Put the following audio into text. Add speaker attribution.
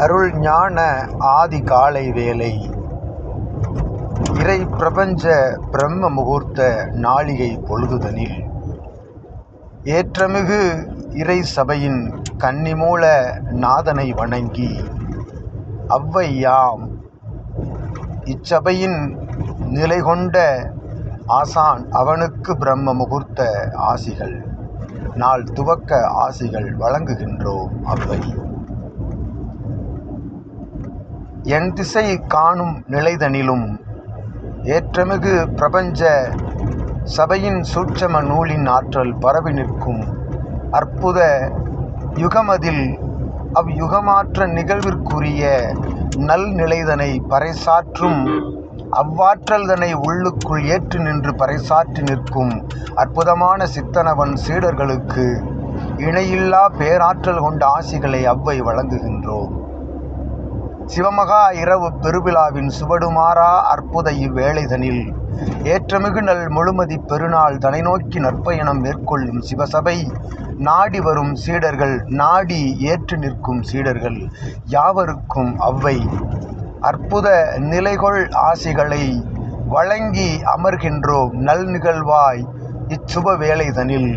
Speaker 1: அருள் ஞான ஆதி காலை வேலை இறை பிரபஞ்ச பிரம்ம முகூர்த்த நாழிகை பொழுதுதனில் ஏற்றமிகு இறை சபையின் கன்னிமூல நாதனை வணங்கி அவ்வையாம் இச்சபையின் இச்சபையின் நிலைகொண்ட ஆசான் அவனுக்கு பிரம்ம முகூர்த்த ஆசிகள். நாள் துவக்க ஆசிகள் வழங்குகின்றோம் அவ்வை. என் திசை காணும் நிலைதனிலும் ஏற்றமிகு பிரபஞ்ச சபையின் சூட்சம நூலின் ஆற்றல் பரவி நிற்கும். அற்புத யுகமதில் அவ்யுகமாற்ற நிகழ்விற்குரிய நல் நிலைதனை பறைசாற்றும் அவ்வாற்றல்தனை உள்ளுக்குள் ஏற்று நின்று பறைசாற்றி நிற்கும் அற்புதமான சித்தனவன் சீடர்களுக்கு இணையில்லா பேராற்றல் கொண்ட ஆசிகளை அவ்வை வழங்குகின்றோம். சிவமகா இரவு பெருவிழாவின் சுவடுமாறா அற்புத இவ்வேளைதனில் ஏற்றமிகு நல் முழுமதி பெருநாள் தனை நோக்கி நற்பயணம் மேற்கொள்ளும் சிவசபை. நாடி வரும் சீடர்கள் நாடி ஏற்று நிற்கும் சீடர்கள் யாவருக்கும் அவ்வை. அற்புத நிலைகொள் ஆசிகளை வழங்கி அமர்கின்றோம் நல் நிகழ்வாய் இச்சுப வேலைதனில்